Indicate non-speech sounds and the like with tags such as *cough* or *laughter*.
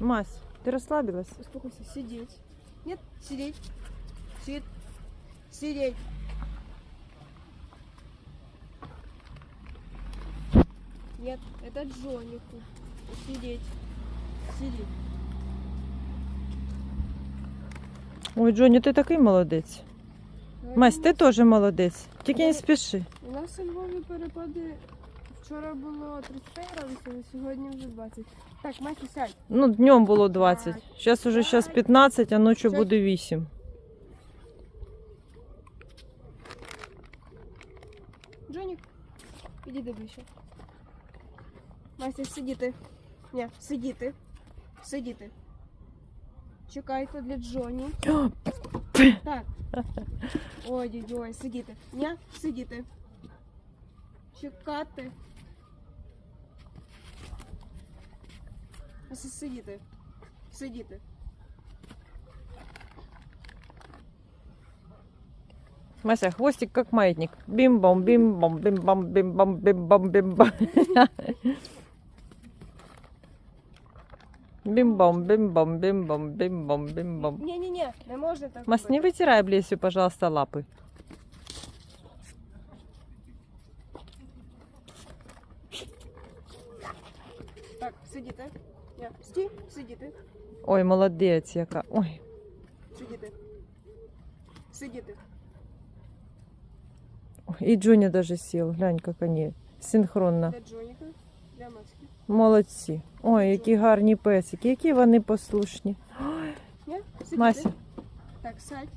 Мась, ты расслабилась? Успокойся, сидеть. Нет, сидеть. Сидеть. Сидеть. Нет, это Джонику. Сидеть. Сидеть. Ой, Джоні, ти такий молодець. Мась, ти теж молодець. Тільки не спіши. У нас у Львові перепади. Вчора було 35 градусів, а сьогодні вже 20. Так, Мася, сядь. Ну, днем було 20. Зараз уже зараз 15, а ночі Це- буде 8. Джонік, іди ближче. Мася, сидіти. Ні, сидіти. Сидіти. Чекайте для Джоні. *gasps* Так. Ой-ой-ой, сидіти. Ні, сидіти. Чекати. сидіти. Сидіти. Мася, хвостик как маятник. Бим-бом, бим-бом, бим-бом, бим-бом, бим-бом, бим-бом. Бим-бом, бим-бом, бим-бом, бим-бом, бим-бом. Ні-ні-ні, не можна так Мась, не робити. вытирай Блесю, пожалуйста, лапы. Так, сидіти. Ні, Стій, сидіти. Ой, молодець яка. Ой, Сидіти. Сидіти. І Джуня даже сел. Глянь, як вони. Синхронно. Для Джоніка, для Маски. Молодці. Ой, які гарні песики, які вони послушні. Ні? Сидіти. Так, сядь.